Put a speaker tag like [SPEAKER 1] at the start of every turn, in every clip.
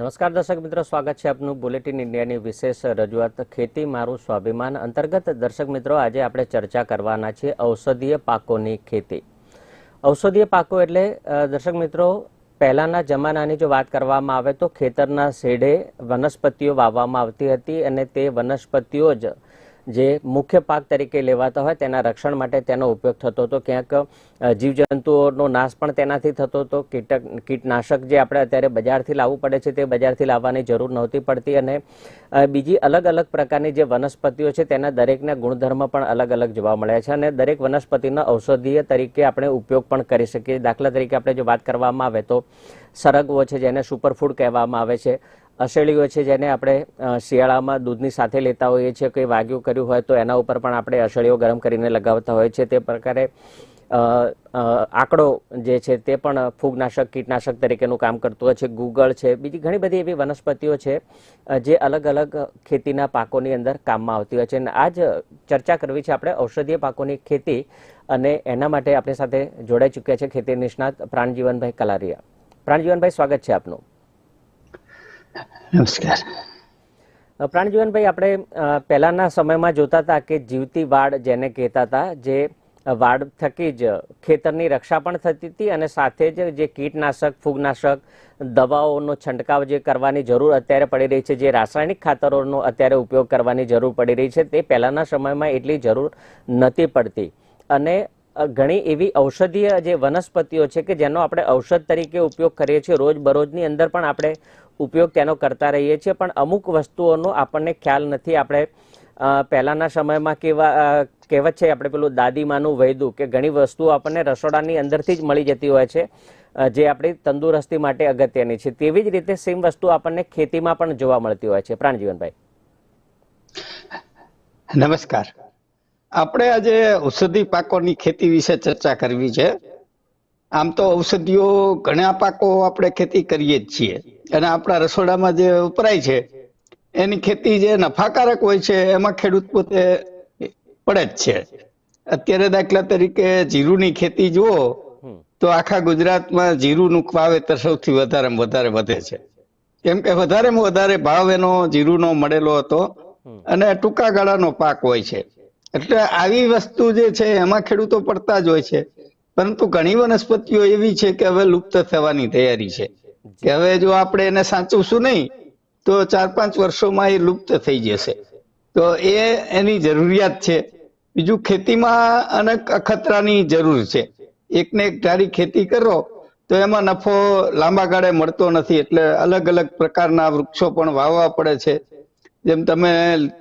[SPEAKER 1] નમસ્કાર દર્શક મિત્રો, સ્વાગત છે આપનું બુલેટિન ઇન્ડિયાની વિશેષ રજૂઆત. ખેતી મારું સ્વાભિમાન. અંતર્ગત દર્શક મિત્રો, આજે આપણે ચર્ચા કરવાના છે ઔષધીય પાકોની ખેતી. ઔષધીય પાકો એટલે દર્શક મિત્રો, પહેલાના જમાનાની જો વાત કરવામાં આવે તો ખેતરના શેઢે વનસ્પતિઓ વાવવામાં આવતી હતી અને તે વનસ્પતિઓ જ જે મુખ્ય પાક તરીકે લેવાતા હોય તેના રક્ષણ માટે તેનો ઉપયોગ થતો હતો. ક્યાંક જીવજંતુઓનો નાશ પણ તેનાથી થતો હતો. કીટક, કીટનાશક જે આપણે અત્યારે બજારથી લાવવું પડે છે તે બજારથી લાવવાની જરૂર નહોતી પડતી અને બીજી અલગ અલગ પ્રકારની જે વનસ્પતિઓ છે તેના દરેકના ગુણધર્મ પણ અલગ અલગ જોવા મળ્યા છે અને દરેક વનસ્પતિનો ઔષધીય તરીકે આપણે ઉપયોગ પણ કરી શકીએ. દાખલા તરીકે આપણે જો વાત કરવામાં આવે તો સરગવો છે જેને સુપરફૂડ કહેવામાં આવે છે. અસેળીઓ છે જેને આપણે શિયાળામાં દૂધની સાથે લેતા હોઈએ છીએ, કંઈ વાગ્યું કર્યું હોય તો એના ઉપર પણ આપણે અસળીઓ ગરમ કરીને લગાવતા હોઈએ છીએ. તે પ્રકારે આંકડો જે છે તે પણ ફૂગનાશક, કીટનાશક તરીકેનું કામ કરતું હોય છે. ગુગળ છે, બીજી ઘણી બધી એવી વનસ્પતિઓ છે જે અલગ અલગ ખેતીના પાકોની અંદર કામમાં આવતી હોય છે. અને આજ ચર્ચા કરવી છે આપણે ઔષધીય પાકોની ખેતી અને એના માટે આપણી સાથે જોડાઈ ચૂક્યા છે ખેતી નિષ્ણાત પ્રાણજીવનભાઈ કલારિયા. પ્રાણજીવનભાઈ, સ્વાગત છે આપનું.
[SPEAKER 2] નમસ્કાર.
[SPEAKER 1] પ્રાણજીવનભાઈ, આપણે પહેલાના સમયમાં જોતા હતા કે જીવતી વાડ જેને કહેતા હતા, જે વાડ થકી જ ખેતરની રક્ષા પણ થતી હતી અને સાથે જ જે કીટનાશક, ફૂગનાશક, દવાઓનો છંટકાવ જે કરવાની જરૂર અત્યારે પડી રહી છે, જે રાસાયણિક ખાતરોનો અત્યારે ઉપયોગ કરવાની જરૂર પડી રહી છે, તે પહેલાના સમયમાં એટલી જરૂર નથી પડતી. અને ઘણી એવી ઔષધીય જે વનસ્પતિઓ છે કે જેનો આપણે ઔષધ તરીકે ઉપયોગ કરીએ છીએ, રોજબરોજની અંદર પણ આપણે ઉપયોગ તેનો કરતા રહીએ છીએ, પણ અમુક વસ્તુઓનો આપણને ખ્યાલ નથી. આપણે પહેલાંના સમયમાં કેવા કહેવત છે, આપણે પેલું દાદીમાનું વૈદું કે ઘણી વસ્તુઓ આપણને રસોડાની અંદરથી જ મળી જતી હોય છે જે આપણી તંદુરસ્તી માટે અગત્યની છે. તેવી જ રીતે સેમ વસ્તુ આપણને ખેતીમાં પણ જોવા મળતી હોય છે. પ્રાણજીવનભાઈ.
[SPEAKER 2] નમસ્કાર. આપણે આજે ઔષધિ પાકોની ખેતી વિશે ચર્ચા કરવી છે. આમ તો ઔષધિઓ ઘણા પાકો આપણે ખેતી કરીએ જ છીએ. અને આપણા રસોડામાં જે વપરાય છે એની ખેતી જે નફાકારક હોય છે એમાં ખેડૂત પોતે પડે જ છે. અત્યારે દાખલા તરીકે જીરુની ખેતી જુઓ તો આખા ગુજરાતમાં જીરુનું વાવેતર સૌથી વધારે વધારે વધે છે. કેમ કે વધારેમાં વધારે ભાવ એનો જીરુનો મળેલો હતો અને ટૂંકા ગાળાનો પાક હોય છે. એટલે આવી વસ્તુ જે છે એમાં ખેડૂતો પડતા જ હોય છે. પરંતુ ઘણી વનસ્પતિઓ એવી છે કે હવે લુપ્ત થવાની તૈયારી છે. કે હવે જો આપણે એને સાચવશું નહીં તો ચાર પાંચ વર્ષોમાં એ લુપ્ત થઈ જશે. તો એ એની જરૂરિયાત છે. બીજું ખેતીમાં અનેક અખતરાની જરૂર છે. એકને એક ધારી ખેતી કરો તો એમાં નફો લાંબા ગાળે મળતો નથી. એટલે અલગ અલગ પ્રકારના વૃક્ષો પણ વાવવા પડે છે. જેમ તમે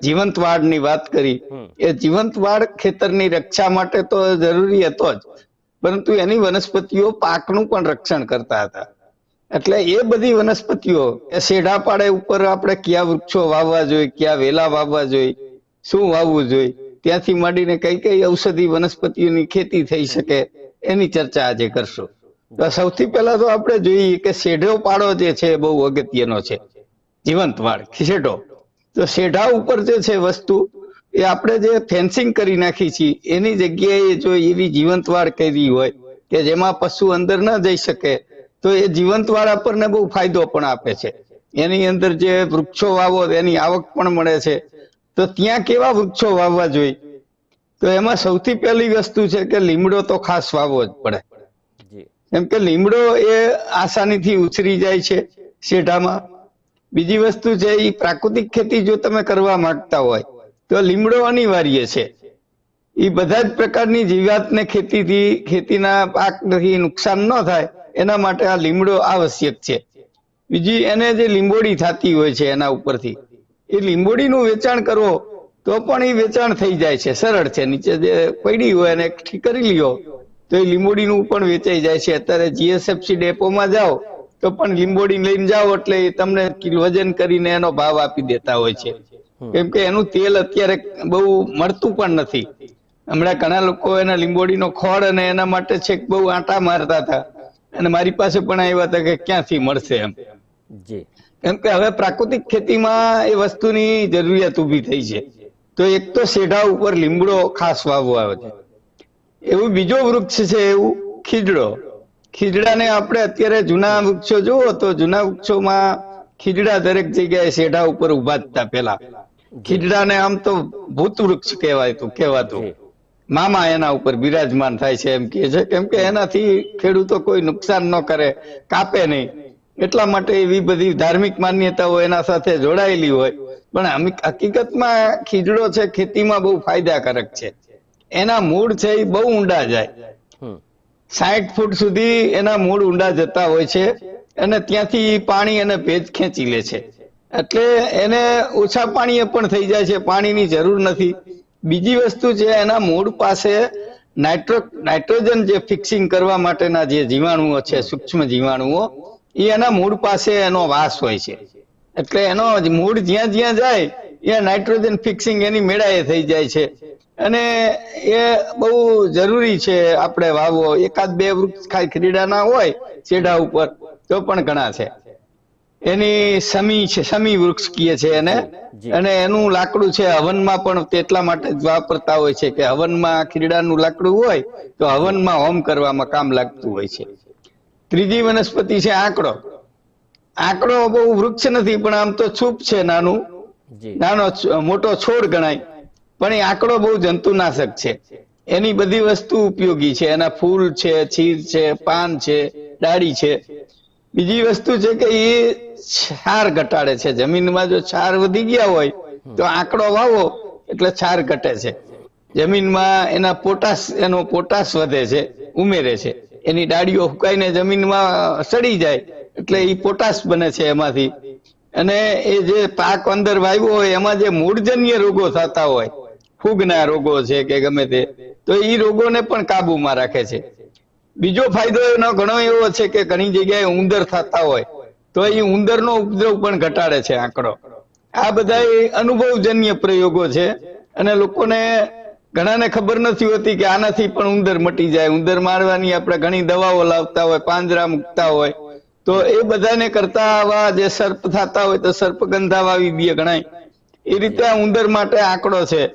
[SPEAKER 2] જીવંત વાડની વાત કરી એ જીવંત વાડ ખેતરની રક્ષા માટે તો જરૂરી હતો જ. પરંતુ એની વનસ્પતિઓ પાકનું પણ રક્ષણ કરતા હતા. એટલે એ બધી વનસ્પતિઓ શેઢા પાડે ઉપર આપણે કયા વૃક્ષો વાવવા જોઈએ, કયા વેલા વાવવા જોઈએ, શું વાવવું જોઈએ, ત્યાંથી માંડીને કઈ કઈ ઔષધિ વનસ્પતિઓની ખેતી થઈ શકે, એની ચર્ચા આજે કરશું. તો સૌથી પહેલા તો આપણે જોઈએ કે શેઢો પાડો જે છે બહુ અગત્યનો છે. જીવંત વાળ, ખીસેડો. તો શેઢા ઉપર જે છે વસ્તુ એ આપણે જે ફેન્સિંગ કરી નાખી છીએ એની જગ્યાએ જો એવી જીવંત વાળ કરી હોય કે જેમાં પશુ અંદર ન જઈ શકે તો એ જીવંત વાળ આપણને બહુ ફાયદો પણ આપે છે. એની અંદર જે વૃક્ષો વાવો એની આવક પણ મળે છે. તો ત્યાં કેવા વૃક્ષો વાવવા જોઈએ? તો એમાં સૌથી પહેલી વસ્તુ છે કે લીમડો તો ખાસ વાવવો જ પડે. કેમ કે લીમડો એ આસાનીથી ઉછરી જાય છે શેઢામાં. બીજી વસ્તુ છે એ પ્રાકૃતિક ખેતી જો તમે કરવા માંગતા હોય તો લીમડો અનિવાર્ય છે. એ બધા જ પ્રકારની જીવાતને ખેતીથી, ખેતીના પાકથી નુકસાન ન થાય, એના માટે આ લીમડો આવશ્યક છે. બીજી એને જે લીંબોડી થતી હોય છે એના ઉપરથી, એ લીંબોડીનું વેચાણ કરવો, તો પણ એ વેચાણ થઈ જાય છે, સરળ છે. નીચે જે પડી હોય એને એકઠી કરી લ્યો, તો એ લીંબોડીનું પણ વેચાઈ જાય છે. અત્યારે જીએસએફસી ડેપોમાં જાઓ, તો પણ લીંબોડી લઈને જાઓ એટલે એ તમને વજન કરીને એનો ભાવ આપી દેતા હોય છે. કેમ કે એનું તેલ અત્યારે બહુ મળતું પણ નથી. હમણાં ઘણા લોકો એના લીંબોડીનો ખોળ અને એના માટે છેક બહુ આંટા મારતા હતા. અને મારી પાસે પણ આવ્યા હતા કે ક્યાંથી મળશે એમ.
[SPEAKER 1] જી.
[SPEAKER 2] કેમ કે હવે પ્રાકૃતિક ખેતીમાં એ વસ્તુની જરૂરિયાત ઊભી થઈ છે. તો એક તો શેઢા ઉપર લીમડો ખાસ વાવવો આવે છે. એવું બીજો વૃક્ષ છે એવું ખીજડો. ખીજડાને આપણે અત્યારે જૂના વૃક્ષો જુઓ તો જૂના વૃક્ષોમાં ખીજડા દરેક જગ્યાએ શેઢા ઉપર ઊભા જ હતા પેલા ખીજડાને આમ તો ભૂત વૃક્ષ કહેવાયતું કહેવાતું. મામા એના ઉપર બિરાજમાન થાય છે એમ કહે છે કેમ કે એનાથી ખેડૂતો કોઈ નુકસાન ન કરે કાપે નહીં. એટલા માટે એવી બધી ધાર્મિક માન્યતાઓ એના સાથે જોડાયેલી હોય. પણ હકીકતમાં ખીજડો છે ખેતીમાં બહુ ફાયદાકારક છે. એના મૂળ છે એ બહુ ઊંડા જાય. સાઠ ફૂટ સુધી એના મૂળ ઊંડા જતા હોય છે અને ત્યાંથી પાણી અને ભેજ ખેંચી લે છે. એટલે એને ઓછા પાણીએ પણ થઈ જાય છે, પાણીની જરૂર નથી. બીજી વસ્તુ છે, એના મૂળ પાસે નાઇટ્રો, નાઇટ્રોજન જે ફિક્સિંગ કરવા માટેના જે જીવાણુઓ છે, સૂક્ષ્મ જીવાણુઓ, એ એના મૂળ પાસે એનો વાસ હોય છે. એટલે એનો મૂળ જ્યાં જ્યાં જાય, ત્યાં નાઇટ્રોજન ફિક્સિંગ એની મેળાએ થઈ જાય છે. અને એ બહુ જરૂરી છે, આપણે વાવવો એકાદ બે વૃક્ષ ખાલી ખરીડાના હોય છેડા ઉપર, તો પણ ઘણા છે. એની સમી છે સમી વૃક્ષ કીએ છે એને. અને એનું લાકડું છે હવનમાં પણ તેટલા માટે જ વાપરતા હોય છે કે હવનમાં ખીરડાનું લાકડું હોય તો હવનમાં હોમ કરવામાં કામ લાગતું હોય છે. ત્રીજી વનસ્પતિ છે આંકડો. આંકડો બહુ વૃક્ષ નથી પણ આમ તો છૂપ છે નાનું. નાનો મોટો છોડ ગણાય. પણ એ આંકડો બહુ જંતુનાશક છે. એની બધી વસ્તુ ઉપયોગી છે. એના ફૂલ છે છીર છે પાન છે ડાળી છે. બીજી વસ્તુ છે કે એ છાર ઘટાડે છે. જમીનમાં જો છાર વધી ગયા હોય, તો આંકડો વાવો, એટલે છાર ઘટે છે. જમીનમાં એના પોટાશ, એનો પોટાશ વધે છે, ઉમેરે છે. એની ડાળીઓ હુકાઈને જમીનમાં સડી જાય, એટલે એ પોટાશ બને છે એમાંથી. અને એ જે પાક અંદર વાવ્યો હોય, એમાં જે મૂળજન્ય રોગો થતા હોય, ફૂગના રોગો છે કે ગમે તે, તો એ રોગોને પણ કાબુમાં રાખે છે. બીજો ફાયદો એનો ઘણો એવો છે કે ઘણી જગ્યાએ ઉંદર થતા હોય તો એ ઉંદરનો ઉપદ્રવ પણ ઘટાડે છે આંકડો. આ બધા અનુભવજન્ય પ્રયોગો છે અને લોકોને ઘણાને ખબર નથી હોતી કે આનાથી પણ ઉંદર મટી જાય. ઉંદર મારવાની આપણે ઘણી દવાઓ લાવતા હોય, પાંજરા મૂકતા હોય. તો એ બધાને કરતા આવા જે સર્પ થતા હોય તો સર્પગંધા વાવી દે ગણાય એ રીતે આ ઉંદર માટે આંકડો છે.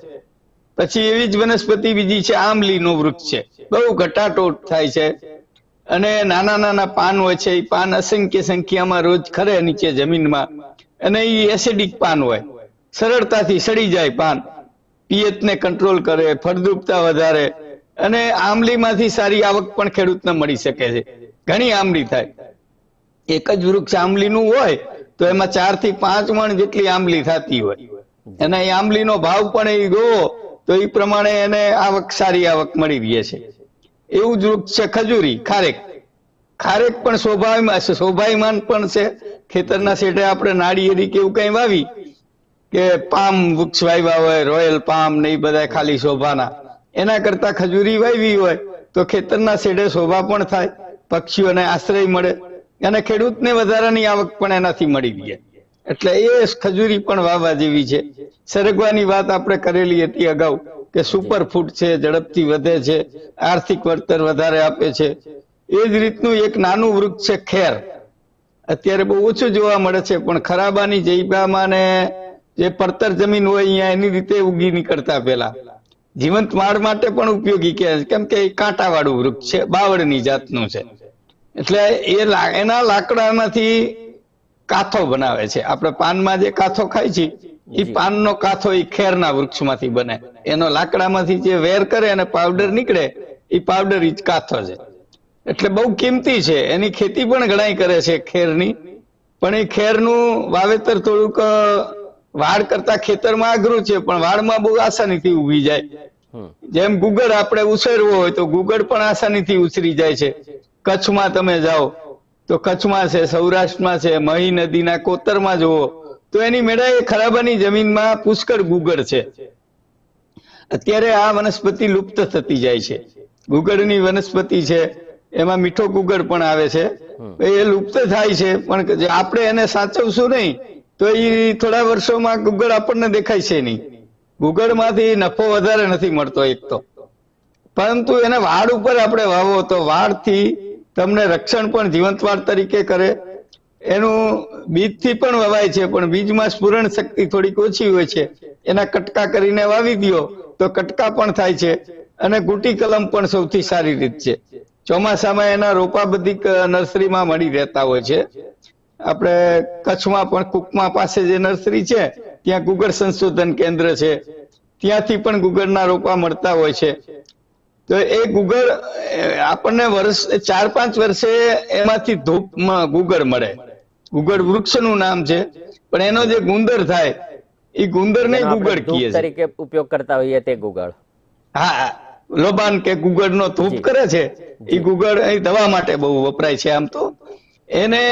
[SPEAKER 2] પછી એવી જ વનસ્પતિ બીજી છે, આંબલીનો વૃક્ષ છે. બહુ ઘટાટોટ થાય છે. અને નાના નાના પાન હોય છે, એ પાન અસંખ્ય સંખ્યામાં રોજ ખરે નીચે જમીનમાં. અને એ એસિડિક પાન હોય. સરળતાથી સડી જાય પાન. પિયત ને કંટ્રોલ કરે, ફળદ્રુપતા વધારે. અને આંબલીમાંથી સારી આવક પણ ખેડૂતને મળી શકે છે. ઘણી આમલી થાય. એક જ વૃક્ષ આમલીનું હોય, તો એમાં ચારથી પાંચ મણ જેટલી આંબલી થતી હોય. અને એ આંબલીનો ભાવ પણ એ જોવો તો એ પ્રમાણે એને આવક, સારી આવક મળી રહે છે. એવું જ વૃક્ષ છે ખજૂરી, ખારેક. ખારેક પણ સ્વાભાવિક સ્વાભાવિમાન પણ છે. ખેતરના શેઠે આપણે નાળિયેરી કે એવું કઈ વાવી કે પામ વૃક્ષ વાવ્યા હોય, રોયલ પામ ને એ બધા ખાલી શોભાના. એના કરતા ખજૂરી વાવી હોય તો ખેતરના શેડે શોભા પણ થાય, પક્ષીઓને આશ્રય મળે અને ખેડૂતને વધારાની આવક પણ એનાથી મળી ગઈ એટલે એ ખજૂરી પણ વાવવા જેવી છે. સરગવાની વાત આપણે કરેલી હતી અગાઉ. કે સુપર ફૂડ છે, ઝડપથી વધે છે, આર્થિક વળતર વધારે આપે છે. એ જ રીતનું એક નાનું વૃક્ષ છે ખેર. અત્યારે બહુ ઓછું જોવા મળે છે, પણ ખરાબાની જૈબામાં ને જે પડતર જમીન હોય અહીંયા, એની રીતે ઉગી નીકળતા પેલા જીવંત માળ માટે પણ ઉપયોગી કે, કેમ કે કાંટાવાળું વૃક્ષ છે, બાવળની જાતનું છે. એટલે એ એના લાકડામાંથી કાથો બનાવે છે. આપણે પાનમાં જે કાથો ખાય છે એ પાનનો કાથો એ ખેરના વૃક્ષમાંથી બને. એનો લાકડામાંથી જે વેર કરે અને પાવડર નીકળે એ પાવડર ઈ કાથો છે. એટલે બહુ કિંમતી છે. એની ખેતી પણ ઘણાય કરે છે ખેરની. પણ એ ખેરનું વાવેતર થોડુંક વાડ કરતા ખેતરમાં અઘરું છે પણ વાડમાં બહુ આસાનીથી ઉગી જાય. જેમ ગુગળ આપણે ઉછેરવો હોય તો ગુગળ પણ આસાનીથી ઉછરી જાય છે. કચ્છમાં તમે જાઓ તો કચ્છમાં છે સૌરાષ્ટ્રમાં છે મહી નદીના કોતરમાં જુઓ. તો એની મેળાએ ખરાબાની જમીનમાં પુષ્કળ ગુગળ છે. અત્યારે આ વનસ્પતિ લુપ્ત થતી જાય છે. ગુગળની વનસ્પતિ છે એમાં મીઠો ગુગળ પણ આવે છે. એ લુપ્ત થાય છે પણ આપણે એને સાચવશું નહીં તો એ થોડા વર્ષોમાં ગુગળ આપણને દેખાય છે નહીં. ગુગળમાંથી નફો વધારે નથી મળતો એક તો. પરંતુ એને વાડ ઉપર આપણે વાવો તો વાડથી તમને રક્ષણ પણ જીવંત વાડ તરીકે કરે એનું બીજથી પણ વવાય છે, પણ બીજમાં સ્ફુરણ શક્તિ થોડીક ઓછી હોય છે. એના કટકા કરીને વાવી દો તો કટકા પણ થાય છે અને ગુટી કલમ પણ સૌથી સારી રીત છે. ચોમાસામાં એના રોપા બધી નર્સરીમાં મળી રહેતા હોય છે. આપણે કચ્છમાં પણ કુકમા પાસે જે નર્સરી છે, ત્યાં ગુગળ સંશોધન કેન્દ્ર છે. ત્યાંથી પણ ગુગળના રોપા મળતા હોય છે. તો એ ગુગળ આપણને વર્ષ, ચાર પાંચ વર્ષે એમાંથી ધૂપમાં ગુગળ મળે. ગુગળ વૃક્ષનું નામ છે પણ એનો જે ગુંદર થાય એ
[SPEAKER 1] ગુંદર ને
[SPEAKER 2] ગુગળ કીએ
[SPEAKER 1] તરીકે ઉપયોગ કરતા હોઈએ તે ગુગળ.
[SPEAKER 2] હા લોબાન કે ગુગળ નો ધૂપ કરે છે એ ગુગળ એ દવા માટે બહુ વપરાય છે આમ તો. એને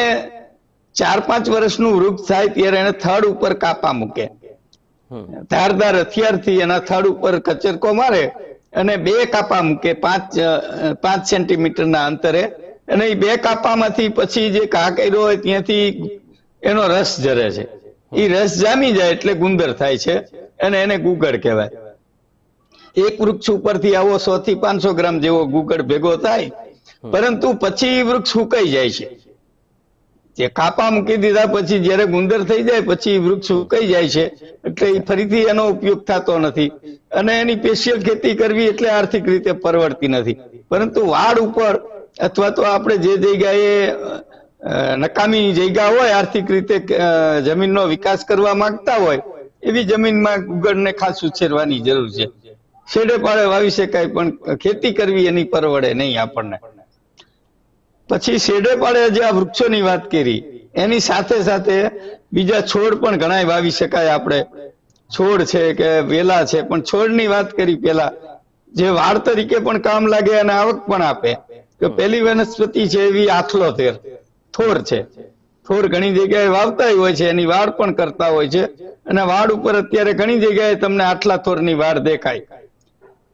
[SPEAKER 2] ચાર પાંચ વર્ષનું વૃક્ષ થાય ત્યારે એને થડ ઉપર કાપા મૂકે.
[SPEAKER 1] ધારદાર
[SPEAKER 2] ધારદાર હથિયારથી એના થડ ઉપર કચરકો મારે અને બે કાપા મૂકે પાંચ પાંચ પાંચ સેન્ટીમીટરના અંતરે. અને એ બે કાપામાંથી પછી જે ઘા હોય ત્યાંથી એનો રસ જરે છે. એ રસ જામી જાય એટલે ગુંદર થાય છે અને એને ગુગળ કહેવાય. એક વૃક્ષ ઉપરથી આવો સો થી પાંચસો ગ્રામ જેવો ગુગળ ભેગો થાય, પરંતુ પછી વૃક્ષ સુકાઈ જાય છે. જે કાપા મૂકી દીધા પછી જ્યારે ગુંદર થઈ જાય પછી વૃક્ષ સુકાઈ જાય છે, એટલે એ ફરીથી એનો ઉપયોગ થતો નથી. અને એની સ્પેશિયલ ખેતી કરવી એટલે આર્થિક રીતે પરવડતી નથી. પરંતુ વાડ ઉપર અથવા તો આપણે જે જગ્યાએ નકામી જગ્યા હોય, આર્થિક રીતે જમીનનો વિકાસ કરવા માંગતા હોય, એવી જમીનમાં ગુગળને ખાસ ઉછેરવાની જરૂર છે. છેડે પાડે વાવી શકાય, પણ ખેતી કરવી એની પરવડે નહીં આપણને. પછી શેડે પાડે જે આ વૃક્ષોની વાત કરી, એની સાથે સાથે બીજા છોડ પણ ઘણા વાવી શકાય આપણે. છોડ છે કે વેલા છે, પણ છોડની વાત કરી પેલા, જે વાડ તરીકે પણ કામ લાગે અને આવક પણ આપે. તો પેલી વનસ્પતિ છે એવી આથલો તેર થોર છે. થોર ઘણી જગ્યાએ વાવતા હોય છે, એની વાડ પણ કરતા હોય છે. અને વાડ ઉપર અત્યારે ઘણી જગ્યાએ તમને આટલા થોરની વાડ દેખાય.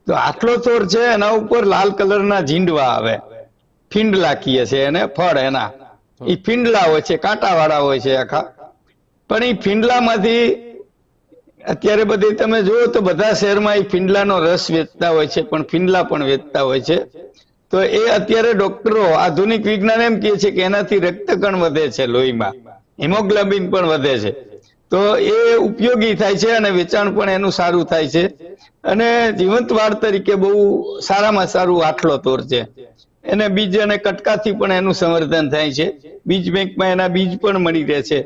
[SPEAKER 2] તો આટલો થોર છે, એના ઉપર લાલ કલરના ઝીંડવા આવે. ફીંડલા કીએ છે એને, ફળ એના. એ ફીંડલા હોય છે, કાંટાવાળા હોય છે આખા. પણ એ ફીંડલામાંથી અત્યારે બધી તમે જુઓ તો બધા શહેરમાં એ ફીંડલાનો રસ વેચતા હોય છે, પણ ફીંડલા પણ વેચતા હોય છે. તો એ અત્યારે ડોક્ટરો આધુનિક વિજ્ઞાન એમ કહે છે કે એનાથી રક્તકણ વધે છે લોહીમાં. હિમોગ્લોબિન પણ વધે છે. તો એ ઉપયોગી થાય છે અને વેચાણ પણ એનું સારું થાય છે. અને જીવંત વાળ તરીકે બહુ સારામાં સારું આટલો તોર છે. એને બીજ અને કટકાથી પણ એનું સંવર્ધન થાય છે. બીજ બેંકમાં એના બીજ પણ મળી રહે છે.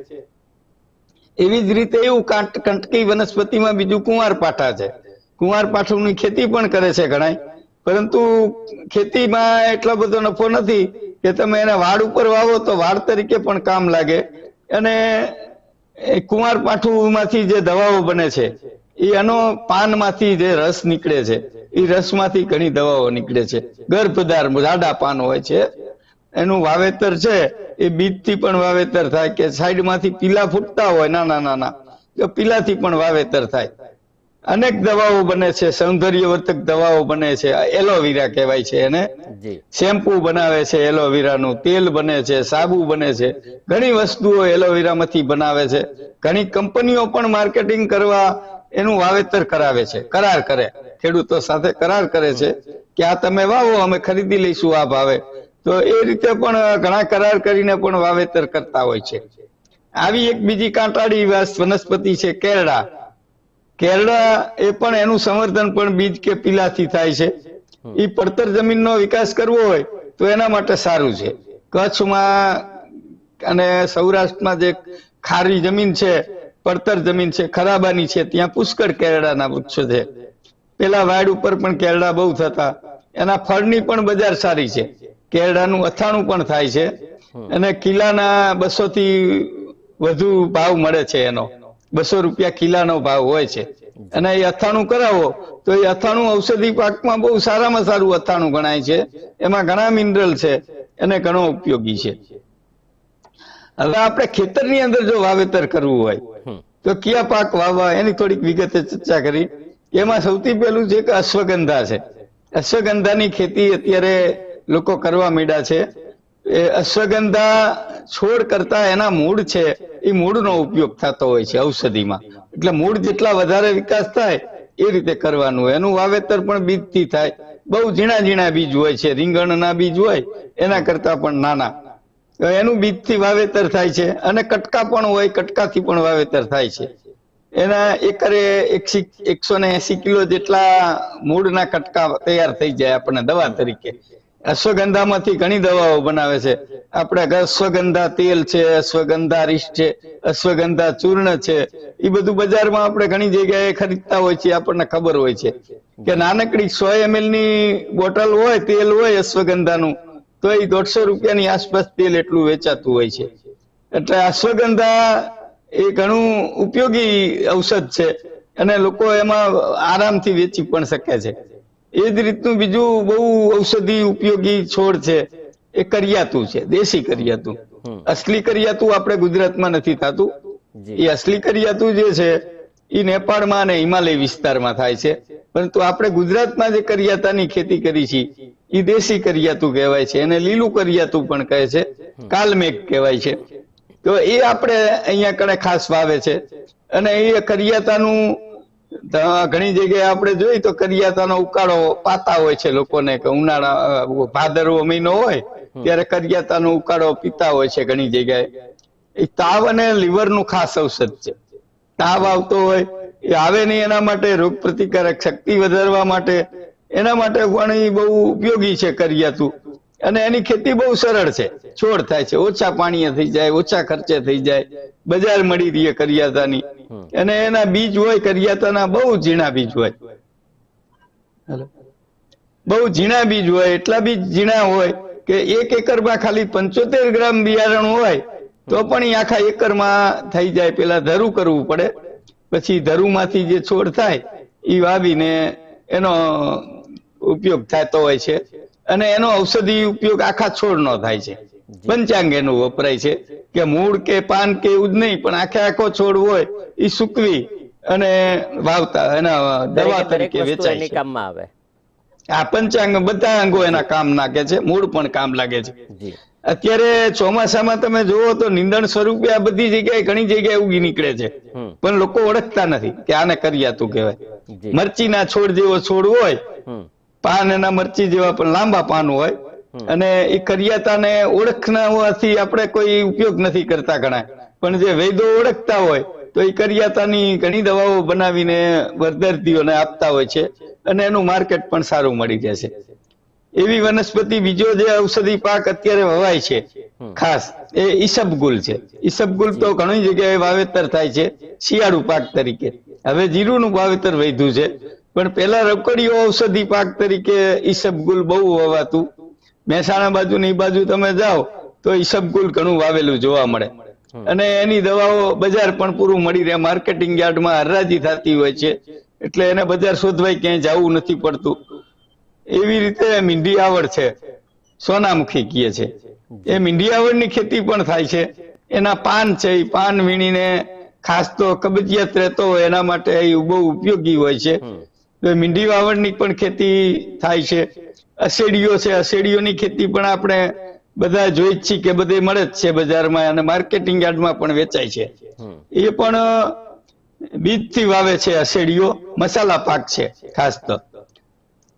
[SPEAKER 2] એવી જ રીતે એવું કાંટ, કંટકી વનસ્પતિમાં બીજું કુંવાર પાઠા છે. કુંવાર પાઠુંની ખેતી પણ કરે છે ઘણા પરંતુ ખેતીમાં એટલો બધો નફો નથી કે તમે એને વાડ ઉપર વાવો તો વાડ તરીકે પણ કામ લાગે. અને કુંવાર પાઠુંમાંથી જે દવાઓ બને છે, એ એનો પાનમાંથી જે રસ નીકળે છે, એ રસમાંથી ઘણી દવાઓ નીકળે છે. ગર્ભદાર જાડા પાન હોય છે. એનું વાવેતર છે, એ બીજથી પણ વાવેતર થાય કે સાઈડમાંથી પીલા ફૂટતા હોય નાના નાના, તો પીલાથી પણ વાવેતર થાય. અનેક દવાઓ બને છે સૌંદર્યવર્ધક દવાઓ બને છે એલોવેરા કહેવાય છે એને. શેમ્પુ બનાવે છે એલોવેરાનું તેલ બને છે સાબુ બને છે. ઘણી વસ્તુઓ એલોવેરામાંથી બનાવે છે. ઘણી કંપનીઓ પણ માર્કેટિંગ કરવા એનું વાવેતર કરાવે છે કરાર કરે. ખેડૂતો સાથે કરાર કરે છે કે આ તમે વાવો અમે ખરીદી લઈશું આ ભાવે. તો એ રીતે પણ ઘણા કરાર કરીને પણ વાવેતર કરતા હોય છે. આવી એક બીજી કાંટાળી વનસ્પતિ છે કેરડા કેરડા એ પણ એનું સંવર્ધન પણ બીજ કે પીલાથી થાય છે. એ પડતર જમીનનો વિકાસ કરવો હોય તો એના માટે સારું છે. કચ્છમાં અને સૌરાષ્ટ્રમાં જે ખારી જમીન છે પડતર જમીન છે ખરાબાની છે ત્યાં પુષ્કળ કેરડાના વૃક્ષો છે. પેલા વાડ ઉપર પણ કેરડા બહુ થતા. એના ફળની પણ બજાર સારી છે. કેરડાનું અથાણું પણ થાય છે. અને કિલ્લાના બસો થી વધુ ભાવ મળે છે એનો. બસો રૂપિયા કિલાનો ભાવ હોય છે. અને એ અથાણું કરાવો તો એ અથાણું ઔષધિ પાકમાં બહુ સારામાં સારું અથાણું ગણાય છે. એમાં ઘણા મિનરલ છે. અને ઘણો ઉપયોગી છે. હવે આપણે ખેતરની અંદર જો વાવેતર કરવું હોય તો કયા પાક વાવવા એની થોડીક વિગતે ચર્ચા કરી. એમાં સૌથી પહેલું છે કે અશ્વગંધા છે. અશ્વગંધાની ખેતી અત્યારે લોકો કરવા માંડ્યા છે. અશ્વગંધા છોડ કરતા એના મૂળ છે. એ મૂળનો ઉપયોગ થતો હોય છે ઔષધિમાં. એટલે મૂળ જેટલા વધારે વિકાસ થાય, એ રીતે કરવાનું એનું વાવેતર પણ બીજથી થાય. બહુ ઝીણા ઝીણા બીજ હોય છે, રીંગણના બીજ હોય, એના કરતા પણ નાના. એનું બીજથી વાવેતર થાય છે. અને કટકા પણ હોય, કટકાથી પણ વાવેતર થાય છે. એના એકરે એકસો ને એસી કિલો જેટલા મૂળના કટકા તૈયાર થઈ જાય આપણને દવા તરીકે. અશ્વગંધામાંથી ઘણી દવાઓ બનાવે છે. આપણે અશ્વગંધા તેલ છે અશ્વગંધા રીસ છે અશ્વગંધા ચૂર્ણ છે. એ બધું બજારમાં આપણે ઘણી જગ્યાએ ખરીદતા હોય છે આપણને ખબર હોય છે કે નાનકડી સો એમએલની બોટલ હોય તેલ હોય અશ્વગંધાનું તો એ દોઢસો રૂપિયાની આસપાસ તેલ એટલું વેચાતું હોય છે. એટલે અશ્વગંધા એ ઘણું ઉપયોગી ઔષધ છે અને લોકો એમાં આરામથી વેચી પણ શકે છે. એ જ રીતનું બીજું બહુ ઔષધિ ઉપયોગી છોડ છે. એ કરિયાતું છે દેશી કરિયાતું. અસલી કરિયાતું આપણે ગુજરાતમાં નથી થતું. એ અસલી કરિયાતું જે છે એ નેપાળમાં અને હિમાલય વિસ્તારમાં થાય છે. પરંતુ આપણે ગુજરાતમાં જે કરિયાતાની ખેતી કરી છે એ દેશી કરિયાતું કહેવાય છે. એને લીલું કરિયાતું પણ કહે છે કાલમેઘ કહેવાય છે. તો એ આપણે અહીંયા કણે ખાસ વાવે છે. અને એ કરિયાતાનું ઘણી જગ્યાએ આપણે જોઈ તો કરિયાતાનો ઉકાળો પાતા હોય છે લોકોને કે ઉનાળા ભાદરવો મહિનો હોય ત્યારે કરિયાતાનો ઉકાળો પીતા હોય છે ઘણી જગ્યાએ. એ તાવ અને લીવરનું ખાસ ઔષધ છે. તાવ આવતો હોય, એ આવે નહીં એના માટે રોગ પ્રતિકારક શક્તિ વધારવા માટે, એના માટે એ બહુ ઉપયોગી છે કરિયાતું. અને એની ખેતી બહુ સરળ છે. છોડ થાય છે. ઓછા પાણીએ થઈ જાય ઓછા ખર્ચે થઈ જાય. બજાર મળી રહે કરિયાતાની. અને એના બીજ હોય કરિયાતાના બહુ ઝીણા બીજ હોય. બહુ ઝીણા બીજ હોય એટલા બીજ ઝીણા હોય કે એક એકરમાં ખાલી પંચોતેર ગ્રામ બિયારણ હોય તો પણ આખા એકરમાં થઈ જાય. પેલા ધરું કરવું પડે. પછી ધરુમાંથી જે છોડ થાય એ વાવીને એનો ઉપયોગ થતો હોય છે. અને એનો ઔષધિ ઉપયોગ આખા છોડનો થાય છે. પંચાંગ એનું વપરાય છે કે મૂળ કે પાન કે એવું જ નહીં પણ આખે આખો છોડ હોય એ સૂકવી અને વાવતા એના દવા તરીકે વેચાય છે.
[SPEAKER 1] કામમાં આવે.
[SPEAKER 2] આ પંચાંગ બધા અંગો એના કામ નાખે છે મૂળ પણ કામ લાગે છે. અત્યારે ચોમાસામાં તમે જુઓ તો નિંદણ સ્વરૂપે આ બધી જગ્યાએ ઘણી જગ્યાએ ઉગી નીકળે છે. પણ લોકો ઓળખતા નથી કે આને કરિયાતું કહેવાય. મરચીના છોડ જેવો છોડ હોય પાન એના મરચી જેવા પણ લાંબા પાન હોય. અને એ કરિયાતાને ઓળખના આપણે કોઈ ઉપયોગ નથી કરતા ઘણા. પણ જે વૈદો ઓળખતા હોય તો એ કરિયાતાની ઘણી દવાઓ બનાવીને દર્દીઓને આપતા હોય છે. અને એનું માર્કેટ પણ સારું મળી જાય છે. એવી વનસ્પતિ બીજો જે ઔષધિ પાક અત્યારે વવાય છે ખાસ એ ઈસબગુલ છે. ઈસબગુલ તો ઘણી જગ્યાએ વાવેતર થાય છે શિયાળુ પાક તરીકે. હવે જીરુનું વાવેતર વધ્યું છે. પણ પેલા રકડીઓ ઔષધિ પાક તરીકે ઈસબગુલ બહુ વવાતું. મહેસાણા બાજુ ની બાજુ તમે જાઓ તો ઈસબગુલ ઘણું વાવેલું જોવા મળે. અને એની દવાઓ બજાર પણ પૂરું મળી રહે. માર્કેટિંગ યાર્ડમાં હરાજી થતી હોય છે. એટલે એને બજાર શોધવાય ક્યાંય જવું નથી પડતું. એવી રીતે મીંઢી આવડ છે. સોનામુખી કીએ છે. એ મીંઢી આવડની ખેતી પણ થાય છે. એના પાન છે. એ પાન વીણીને ખાસ તો કબજિયાત રહેતો હોય એના માટે એ બહુ ઉપયોગી હોય છે. તો વાવણની પણ ખેતી થાય છે. અસેડીઓ છે અસેડીઓની ખેતી પણ આપણે બધા જોઈ જ છીએ કે બધે મળે જ છે બજારમાં અને માર્કેટિંગ યાર્ડમાં પણ વેચાય છે. એ પણ બીજથી વાવે છે અસેડીઓ મસાલા પાક છે ખાસ તો.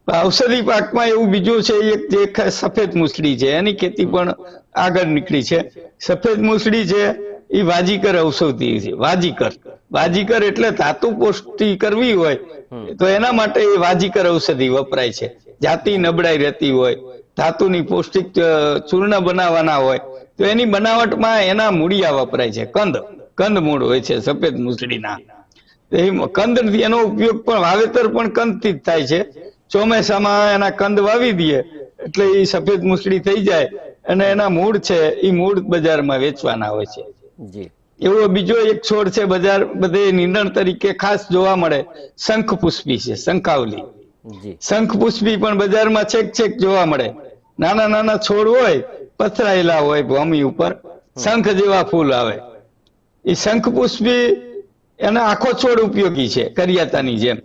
[SPEAKER 2] ઔષધિ પાકમાં એવું બીજું છે એક જે સફેદ મૂસળી છે એની ખેતી પણ આગળ નીકળી છે. સફેદ મૂસળી છે એ વાજીકર ઔષધિ છે વાજીકર. વાજીકર એટલે ધાતુ પુષ્ટિ કરવી હોય તો એના માટે એ વાજીકર ઔષધિ વપરાય છે. જાતિ નબળાઈ રહેતી હોય ધાતુની પૌષ્ટિક ચૂર્ણ બનાવવાના હોય તો એની બનાવટમાં એના મૂળિયા વપરાય છે. કંદ. કંદ મૂળ હોય છે સફેદ મૂસળીના. કંદ એનો ઉપયોગ પણ વાવેતર પણ કંદથી જ થાય છે. ચોમાસામાં એના કંદ વાવી દઈએ એટલે એ સફેદ મૂસળી થઈ જાય અને એના મૂળ છે એ મૂળ બજારમાં વેચવાના હોય છે.
[SPEAKER 1] જી.
[SPEAKER 2] એવો બીજો એક છોડ છે બજાર બધે નીંદણ તરીકે ખાસ જોવા મળે. શંખ પુષ્પી છે શંખાવલી. શંખ પુષ્પી પણ બજારમાં છેક છેક જોવા મળે. નાના નાના છોડ હોય પથરાયેલા હોય ભૂમિ ઉપર શંખ જેવા ફૂલ આવે. એ શંખ પુષ્પી એનો આખો છોડ ઉપયોગી છે કરિયાતાની જેમ.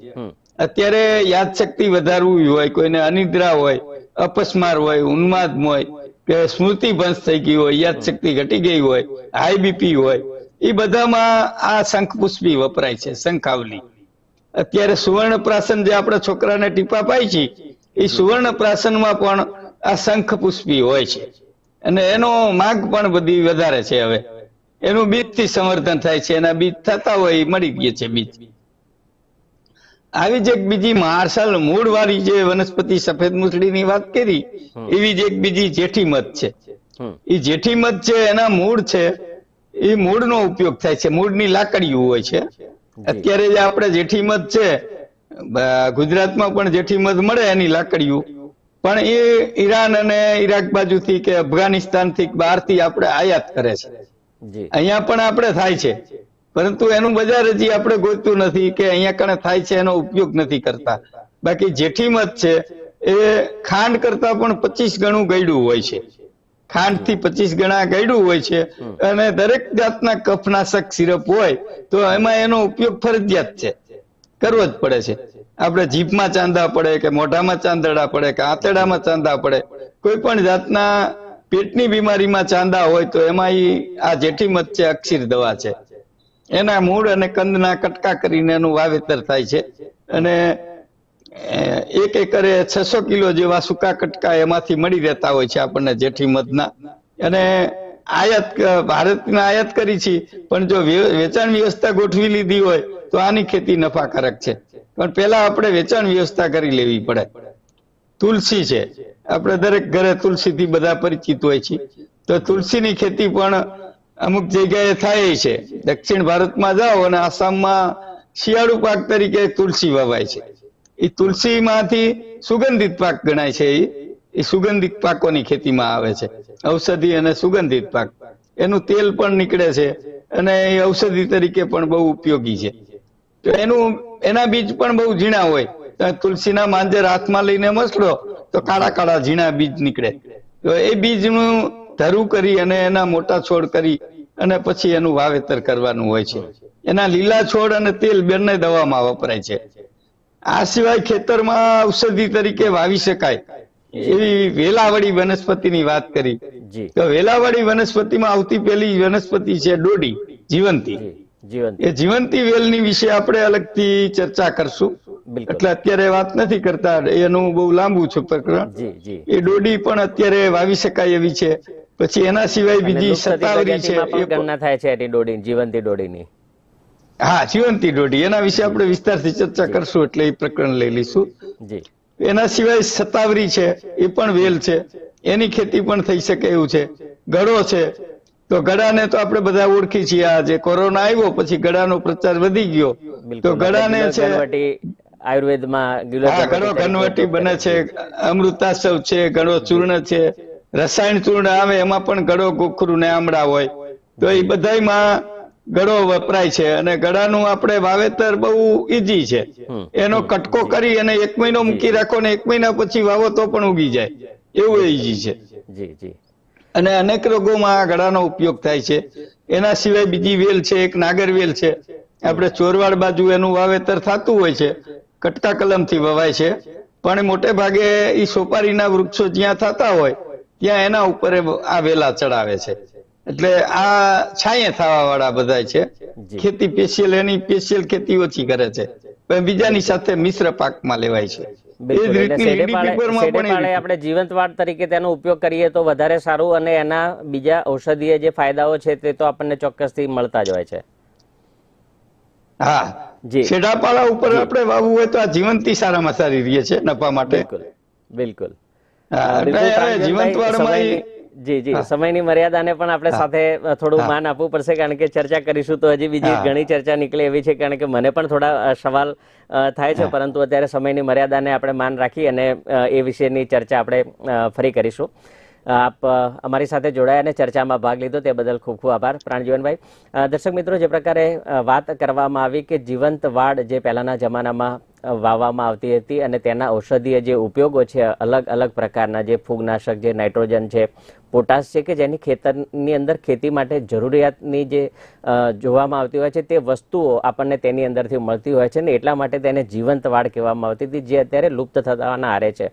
[SPEAKER 2] અત્યારે યાદશક્તિ વધારવી હોય કોઈને અનિદ્રા હોય અપસ્માર હોય ઉન્માદ હોય કે સ્મૃતિ ભંશ થઈ ગઈ હોય યાદશક્તિ ઘટી ગઈ હોય હાઈ બીપી હોય એ બધામાં આ શંખ પુષ્પી વપરાય છે શંખાવલી. અત્યારે સુવર્ણ પ્રાસન જે આપણા છોકરાને ટીપા પાય છે એ સુવર્ણ પ્રાસનમાં પણ આ શંખ પુષ્પી હોય છે. અને એનો માગ પણ બધી વધારે છે હવે. એનું બીજથી સમર્થન થાય છે એના બીજ થતા હોય મળી ગયે છે બીજ. આવી જ એક બીજી માર્શલ મૂળ વાળી જે વનસ્પતિ સફેદ મૂછડીની વાત કરી એવી જ એક બીજી જેઠી મધ છે. એ જેઠી મધ છે એના મૂળ છે એ મૂળનો ઉપયોગ થાય છે. મૂળની લાકડીઓ હોય છે. અત્યારે જે આપણે જેઠી મધ છે ગુજરાતમાં પણ જેઠી મધ મળે એની લાકડીઓ. પણ એ ઈરાન અને ઈરાક બાજુથી કે અફઘાનિસ્તાનથી બહારથી આપણે આયાત કરે છે. અહીંયા પણ આપણે થાય છે. પરંતુ એનું બજાર હજી આપણે ગોતતું નથી કે અહીંયા કણે થાય છે એનો ઉપયોગ નથી કરતા. બાકી જેઠી મધ છે એ ખાંડ કરતા પણ પચીસ ગણું ગયડું હોય છે. ખાંડથી પચીસ ગણા ગયડું હોય છે. અને દરેક જાતના કફનાશક સિરપ હોય તો એમાં એનો ઉપયોગ ફરજિયાત છે. કરવો જ પડે છે. આપણે જીભમાં ચાંદા પડે કે મોઢામાં ચાંદડા પડે કે આંતડામાં ચાંદા પડે. કોઈ પણ જાતના પેટની બીમારીમાં ચાંદા હોય તો એમાં ઈ આ જેઠી મત છે અક્ષીર દવા છે. એના મૂળ અને કંદના કટકા કરીને એનું વાવેતર થાય છે. અને એક એકરે છસો કિલો જેવા સૂકા કટકા એમાંથી મળી રહેતા હોય છે આપણને જેઠી મધના. અને આયાત ક- આયાત કરી છે, પણ જો વેચાણ વ્યવસ્થા ગોઠવી લીધી હોય, તો આની ખેતી નફાકારક છે. પણ પહેલા આપણે વેચાણ વ્યવસ્થા કરી લેવી પડે. તુલસી છે. આપણે દરેક ઘરે તુલસીથી બધા પરિચિત હોય છે. તો તુલસીની ખેતી પણ અમુક જગ્યાએ થાય છે. દક્ષિણ ભારતમાં જાઓ અને આસામમાં શિયાળુ પાક તરીકે તુલસી વવાય છે. એ તુલસીમાંથી સુગંધિત પાક ગણાય છે એ સુગંધિત પાકોની ખેતીમાં આવે છે. ઔષધિ અને સુગંધિત પાક. એનું તેલ પણ નીકળે છે અને એ ઔષધિ તરીકે પણ બહુ ઉપયોગી છે. તો એનું, એના બીજ પણ બહુ ઝીણા હોય. તુલસીના માંજર હાથમાં લઈને મસલો તો કાળા કાળા ઝીણા બીજ નીકળે. તો એ બીજનું ધરું કરી અને એના મોટા છોડ કરી અને પછી એનું વાવેતર કરવાનું હોય છે. એના લીલા છોડ અને તેલ બંને દવામાં વપરાય છે. આ સિવાય ખેતરમાં ઔષધિ તરીકે વાવી શકાય. એવી વેલાવાળી વનસ્પતિની વાત કરી. તો વેલાવાળી વનસ્પતિમાં આવતી પેલી વનસ્પતિ છે ડોડી જીવંતી. એ જીવંતી વેલની વિશે આપણે અલગથી ચર્ચા કરશું. એટલે અત્યારે વાત નથી કરતા એનું બહુ લાંબુ છે પ્રકરણ. એ ડોડી પણ અત્યારે વાવી શકાય એવી છે. પછી એના સિવાય બીજી સતાવરી છે એ
[SPEAKER 1] ગણના થાય છે એની ડોડી જીવંતી ડોડીની.
[SPEAKER 2] હા જીવંતી ડોડી એના વિશે આપણે વિસ્તારથી ચર્ચા કરશું એટલે એ પ્રકરણ લઈ લઈશું. એના સિવાય સતાવરી છે એ પણ વેલ છે. એની ખેતી પણ થઈ શકે એવું છે. ગળો છે. તો ગળાને તો આપણે બધા ઓળખી છીએ આ જે કોરોના આવ્યો પછી ગળાનો પ્રચાર વધી ગયો. તો ગળાને છે
[SPEAKER 1] આયુર્વેદમાં
[SPEAKER 2] ગળો ઘનવટી બને છે. અમૃતાસવ છે ગળો ચૂર્ણ છે. રસાયણ ચૂર્ણ આવે એમાં પણ ગળો ગોખરું ને આમળા હોય. તો એ બધાયમાં ગળો વપરાય છે અને ગળાનું આપણે વાવેતર બહુ ઈજી છે. એનો કટકો કરી અને એક મહિનો મૂકી રાખો ને એક મહિના પછી વાવો તો પણ ઉગી જાય. એવું ઈજી છે.
[SPEAKER 1] જી જી.
[SPEAKER 2] અને અનેક રોગોમાં આ ગળાનો ઉપયોગ થાય છે. એના સિવાય બીજી વેલ છે એક નાગર વેલ છે. આપણે ચોરવાડ બાજુ એનું વાવેતર થતું હોય છે. કટકા કલમથી વવાય છે. પણ મોટે ભાગે એ સોપારીના વૃક્ષો જ્યાં થતા હોય ત્યાં એના ઉપર આ વેલા ચડાવે છે. એટલે આ છાંયે થવા વાળા બધા છે ખેતી પેશિયલ એની પેશિયલ ખેતી ઓછી કરે છે. પણ બીજાની સાથે મિશ્ર પાકમાં લેવાય છે.
[SPEAKER 1] આપણે જીવંતવાડ તરીકે તેનો ઉપયોગ કરીએ તો વધારે સારું અને એના બીજા ઔષધીય જે ફાયદાઓ છે તે તો આપણને ચોક્કસથી મળતા જ હોય છે.
[SPEAKER 2] હા.
[SPEAKER 1] જી.
[SPEAKER 2] છેડાપાળા ઉપર આપણે વાવવું હોય તો આ જીવંતી સારામાં સારી રહે છે નફા માટે.
[SPEAKER 1] બિલકુલ. બિલકુલ.
[SPEAKER 2] હા,
[SPEAKER 1] જી જી. સમયની મર્યાદાને પણ આપણે સાથે થોડું માન આપવું પડશે કારણ કે ચર્ચા કરીશું તો હજી બીજી ઘણી ચર્ચા નીકળે એવી છે કારણ કે મને પણ થોડા સવાલ થાય છે પરંતુ અત્યારે સમયની મર્યાદાને આપણે માન રાખી અને એ વિશેની ચર્ચા આપણે ફરી કરીશું. આપ અમારી સાથે જોડાયા અને ચર્ચામાં ભાગ લીધો તે બદલ ખૂબ ખૂબ આભાર પ્રાણજીવનભાઈ. દર્શક મિત્રો જે પ્રકારે વાત કરવામાં આવી કે જીવંત વાડ જે પહેલાના જમાનામાં વાવવામાં આવતી હતી અને તેના ઔષધીય જે ઉપયોગો છે, અલગ અલગ પ્રકારના જે ફૂગનાશક, જે નાઇટ્રોજન છે, પોટાશ છે કે જેની ખેતરની અંદર ખેતી માટે જરૂરિયાતની જે જોવામાં આવતી હોય છે, તે વસ્તુઓ આપણને તેની અંદરથી મળતી હોય છે ને એટલા માટે તેને જીવંત વાડ કહેવામાં આવતી હતી, જે અત્યારે લુપ્ત થવાના આરે છે.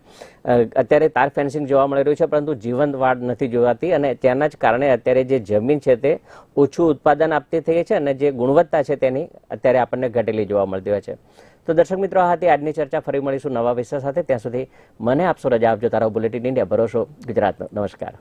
[SPEAKER 1] અત્યારે તાર ફેન્સિંગ જોવા મળી રહ્યું છે, પરંતુ જીવંત વાડ નથી જોવાતી અને તેના જ કારણે અત્યારે જે જમીન છે તે ઓછું ઉત્પાદન આપતી થઈ છે અને જે ગુણવત્તા છે તેની અત્યારે આપણને ઘટેલી જોવા મળતી હોય છે. તો દર્શક મિત્રો, આ હતી આજની ચર્ચા. ફરી મળીશું નવા વિષય સાથે. ત્યાં સુધી મને આપશો રજા આપજો. તારા બુલેટિન ઇન્ડિયા, ભરોસો ગુજરાતનો. નમસ્કાર.